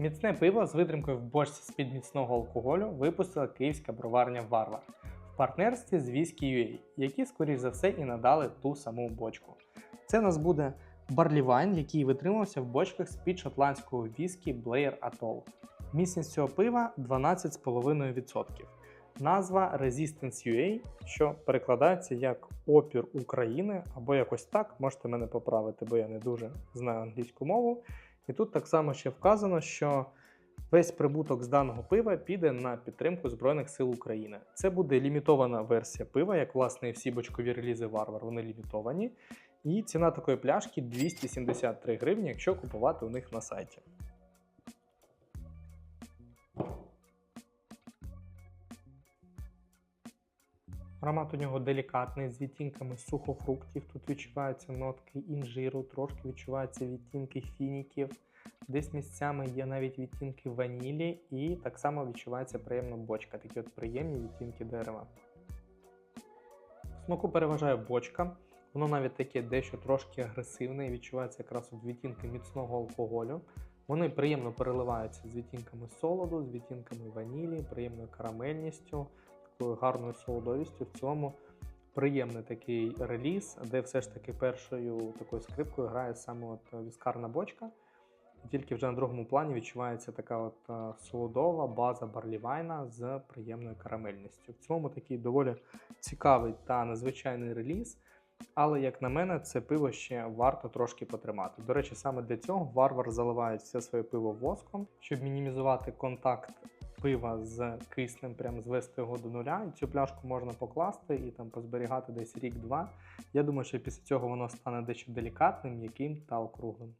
Міцне пиво з витримкою в бочці з-під міцного алкоголю випустила київська броварня Варвар в партнерстві з Whisky.ua, які, скоріш за все, і надали ту саму бочку. Це у нас буде барлівайн, який витримався в бочках з-під шотландського віскі Blair Atoll. Міцність цього пива 12,5%. Назва Resistance UA, що перекладається як опір України, або якось так, можете мене поправити, бо я не дуже знаю англійську мову. І тут так само ще вказано, що весь прибуток з даного пива піде на підтримку Збройних сил України. Це буде лімітована версія пива, як власне і всі бочкові релізи Варвар, вони лімітовані. І ціна такої пляшки 273 гривні, якщо купувати у них на сайті. Аромат у нього делікатний, з відтінками сухофруктів. Тут відчуваються нотки інжиру, трошки відчуваються відтінки фініків. Десь місцями є навіть відтінки ванілі, і так само відчувається приємна бочка, такі от приємні відтінки дерева. В смаку переважає бочка. Воно навіть таке дещо трошки агресивне і відчувається якраз от відтінки міцного алкоголю. Вони приємно переливаються з відтінками солоду, з відтінками ванілі, приємною карамельністю, такою гарною солодовістю. В цілому приємний такий реліз, де все ж таки першою такою скрипкою грає саме от віскарна бочка. Тільки вже на другому плані відчувається така от е, солодова база барлівайна з приємною карамельністю. В цілому такий доволі цікавий та незвичайний реліз. Але, як на мене, це пиво ще варто трошки потримати. До речі, саме для цього варвар заливають все своє пиво воском, щоб мінімізувати контакт пива з киснем, прям звести його до нуля. І цю пляшку можна покласти і там позберігати десь рік-два. Я думаю, що після цього воно стане дещо делікатним, м'яким та округлим.